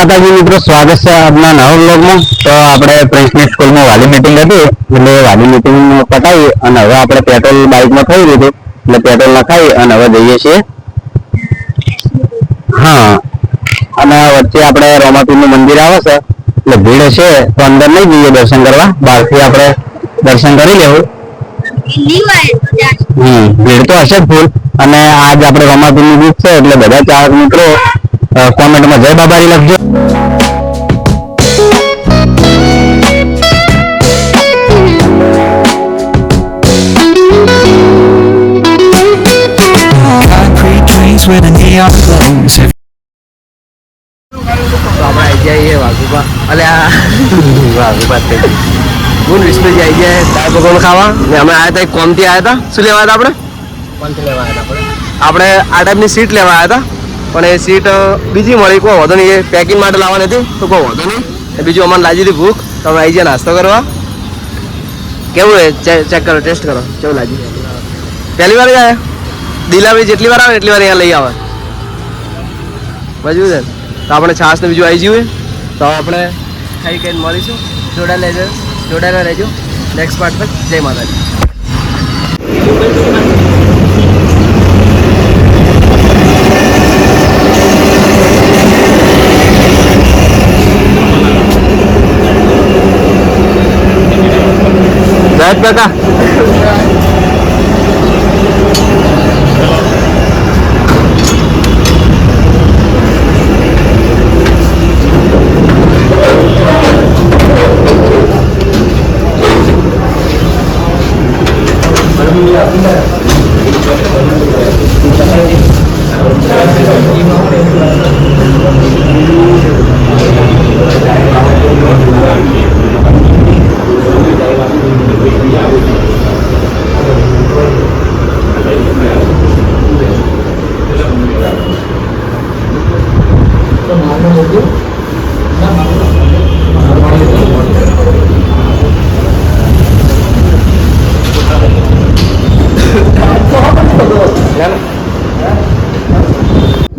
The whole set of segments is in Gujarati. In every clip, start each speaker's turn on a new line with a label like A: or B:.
A: માતાજી મિત્રો, સ્વાગત છે આપના નવ બ્લોગમાં તો આપણે પ્રિન્સની સ્કૂલમાં વાલી મિટિંગ હતી, એટલે વાલી મિટિંગ પતાવી અને હવે આપણે પેટ્રોલ બાઇકમાં થઈ લીધું. એટલે પેટ્રોલ નખાવી અને હવે જઈએ છીએ. હા. અને વચ્ચે આપણે રોમાપીરનું મંદિર આવે છે, એટલે ભીડ છે, તો અંદર નહીં જઈએ દર્શન કરવા. બહારથી આપણે દર્શન કરી લેવું. હમ, ભીડ તો હશે જ ફૂલ. અને આજ આપણે રમાપીરની બીચ છે, એટલે બધા ચાહક મિત્રો જય બાબારી લખજો.
B: Concrete dreams where the neon glows.
C: આપણે જઈએ વાઘુબા અલે આ વાઘુબા થઈ દાળ ખાવા. ને અમે આવ્યા હતા એક કોમથી આવ્યા હતા શું લેવા હતા આપણે? કોમથી લેવા આવ્યા આપણે? આ ટાઈપની સીટ લેવા આવ્યા હતા પણ એ સીટ બીજી મળી, કોઈ વાંધો નહીં. એ પેકિંગ માટે લાવવાની હતી, તો કોઈ વાંધો નહીં. એ બીજું અમારે લાગી હતી ભૂખ. તમે આવી જાય નાસ્તો કરવા. કેવું છે ચેક કરો ટેસ્ટ કરો. કેવું લાગ્યું? પહેલી વાર ગયા? દિલાવી જેટલી વાર આવે એટલી વાર અહીંયા લઈ આવે. બજવું છે? તો આપણે છાસ ને બીજું આવી જઈએ તો આપણે ખાઈ ખાઈને મળીશું. જોડા લેજો જોડાયેલા રહેજો. નેક્સ્ટ પાર્ટ પર. જય માતાજી.
A: જય કાકા.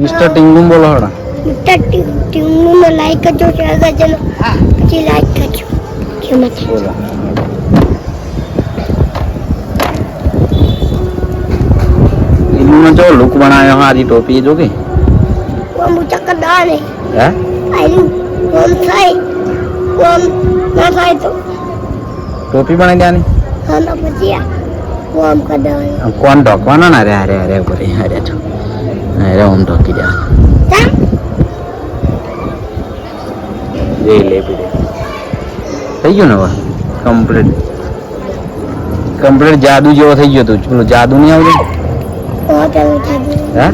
A: મિસ્ટર ટિંગુમ બોલો હડા.
D: ટીમનો લાઈક કરજો શેર કરજો ને પછી લાઈક કરજો. માતા
A: બોલો. એનું જો લુક બનાયો હા આજી ટોપી જો કે
D: ઓમ ઉચક દાને
A: હે?
D: આયુ કોમ થાય. કોમ ના થાય તો.
A: ટોપી બનાવી દેવાની?
D: ના પછી આ.
A: કોણ ઢોકવાનો ને અરે અરે અરે કરી અરે છો અરે ઓમ ઢોકી દે
D: તા
A: લે થઈ ગયું ને હવે કમ્પ્લીટ કમ્પ્લીટ જાદુ જેવો થઈ ગયો તું પેલું જાદુ નહીં આવતું? હે?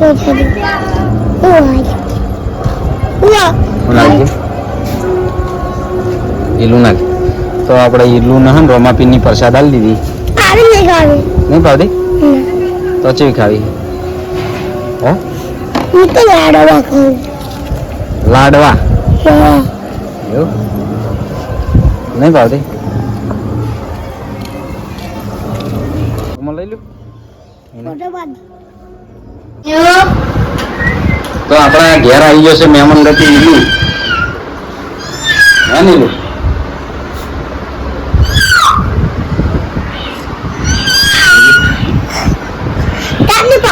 D: ઓ ચાલો ઓ આય ઉવા
A: શું લાગે ઈલું નાખ તો આપણે ઈલું ને હે ને રોમાપીનની પ્રસાદ આલી દીધી.
D: આવે નહીં ખાવી.
A: નહીં ભાવતી તો ચેવી ખાવી? હે?
D: હું તો લાડવા ખાઉં.
A: લાડવા? એવું? નહીં ભાવતી? લઈ તો આપણા ઘેર આવી ગયો છે મહેમાન ગતિ ઈલું હે ને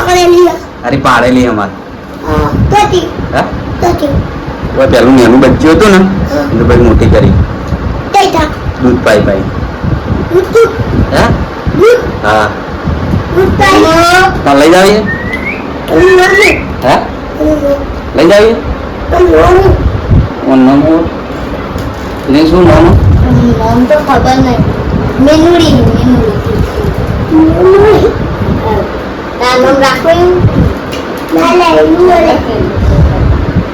D: પકડેલી
A: તારી પાડેલી અમારે
D: હા તોતી
A: હે?
D: તોતી
A: હવે પેલું નેનું બચ્ચું હતું ને એટલે ભાઈ મોટી કરી.
D: તેતા
A: દૂધ પાઈ પાઈ.
D: દૂધ
A: હે?
D: દૂધ?
A: હા.
D: દૂધ પાઈ.
A: લઈ જાવીએ?
D: મમ્મી
A: લઈ જાવીએ? ઓન નમો? એને શું નામ?
D: નામ તો ખબર નહીં. મેનુડી મેનુડી. મેનુડી. નામ રાખો ના ના એનું અરે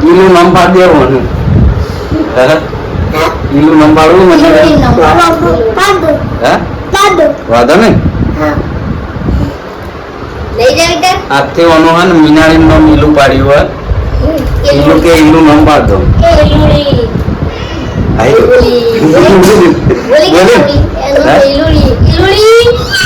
A: ઈલું નામ પાડી દેવાનું હે ઈલું નામ પાડવું ને
D: મેનુડી નામ પાડો
A: હે
D: પાડો
A: વાંધો ને
D: હા લઈ જાવ તે
A: આજથી ઓનો હે ને મીનાળી નામ ઈલું પાડ્યું હોય ઈલું કે ઈલું નામ પાડ દો
D: એલુડી
A: આઈ
D: બોલી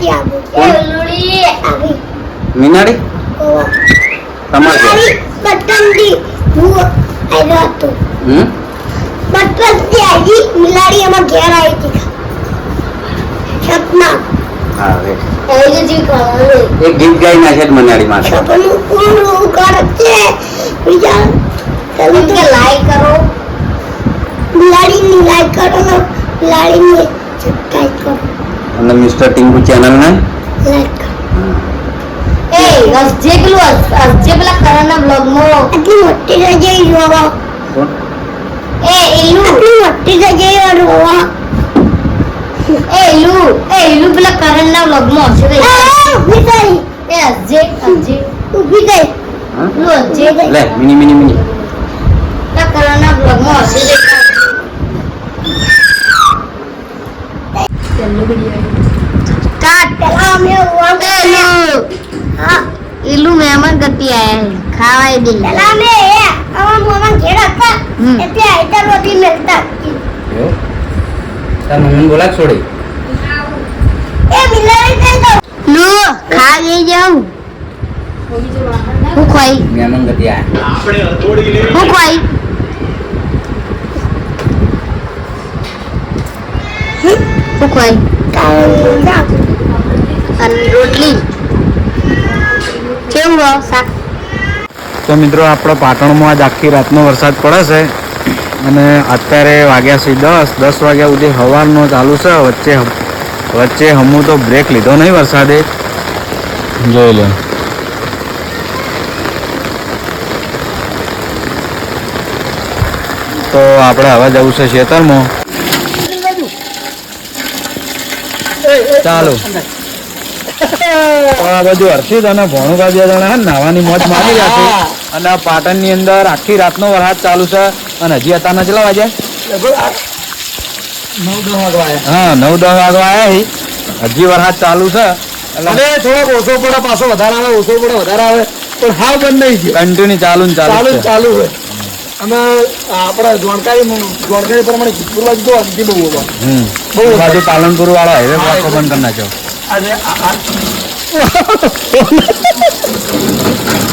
D: ઘેર આવું એ ઉલ્લુડી આવી
E: મીનાડી? તમારે
D: બટનથી હું આવ્યો હતો.
E: હમ?
D: બટનથી આવી મિલાડી એમાં ઘેર આવી હતી. સપના
E: હા હવે
D: એવું જ કરવાનું
E: એક ગીત ગાઈ નાખે મનાડી માટે
D: સપનું પૂરું કરશે બીજા તમે કે લાઈક કરો. બિલાડીની લાઈક કરો ને સબસ્ક્રાઇબ કરો.
E: અને મિસ્ટર ટિંકુ ચેનલ ને?
D: લાઈક કરો
F: એ હસજે પેલું હસજે પેલા કરણના બ્લોગમાં
D: આટલી મોટી જગ્યાએ જોવા
F: એ એલું
D: આટલી મોટી જગ્યાએ જોવા
F: એ એલું એ એલું પેલા કરણના બ્લોગમાં હશે કઈ
D: ઊભી થઈ.
F: એ હસજે હસજે
D: ઊભી થઈ.
E: લે મિની મિની મિની.
F: પેલા કરણના બ્લોગમાં હશે મહેમાન આયા હે ખાવાય
D: પેલા એ મોમાં ઘેર હતા. મળતા
E: તાર છોડી?
D: એ બિલાડી થઈ
F: લુ જાઉં. હું
E: મહેમાન
F: હું ખવાઈ અને રોટલી. કેવું હોય શાક?
A: તો મિત્રો આપણો પાટણમાં આજ આખી રાતનો વરસાદ પડે છે. અને અત્યારે વાગ્યા છે દસ દસ વાગ્યા સુધી હવારનો ચાલુ છે. વચ્ચે વચ્ચે હમું તો બ્રેક લીધો નહીં વરસાદે. જોઈ લો. તો આપણે હવે જવું છે ખેતરમાં ચાલો. આ બધું હર્ષિત અને ભોણુકા બે જણા નાવાની મોજ મારી રહ્યા છે. અને પાટણની અંદર આખી રાતનો વરસાદ ચાલુ છે અને હજી અત્યારના કેટલા વાગ્યા? હા નવ દસ વાગવા આવ્યા હજી વરસાદ ચાલુ છે.
G: અને થોડોક ઓછો પડે પાછો વધારે આવે ઓછો પડે વધારે આવે. પણ હા બંધ નહીં
A: કન્ટિન્યુ ચાલુ ને ચાલુ
G: ચાલુ. ચાલુ હોય અને આપણે જાણકારી જાણકારી પ્રમાણે જીતપુર બાજુ તો અંતિ બહુ હોય. બહુ
A: બાજુ પાલનપુર વાળો હાઈવે પાછો બંધ કરી નાખ્યો.
G: આ-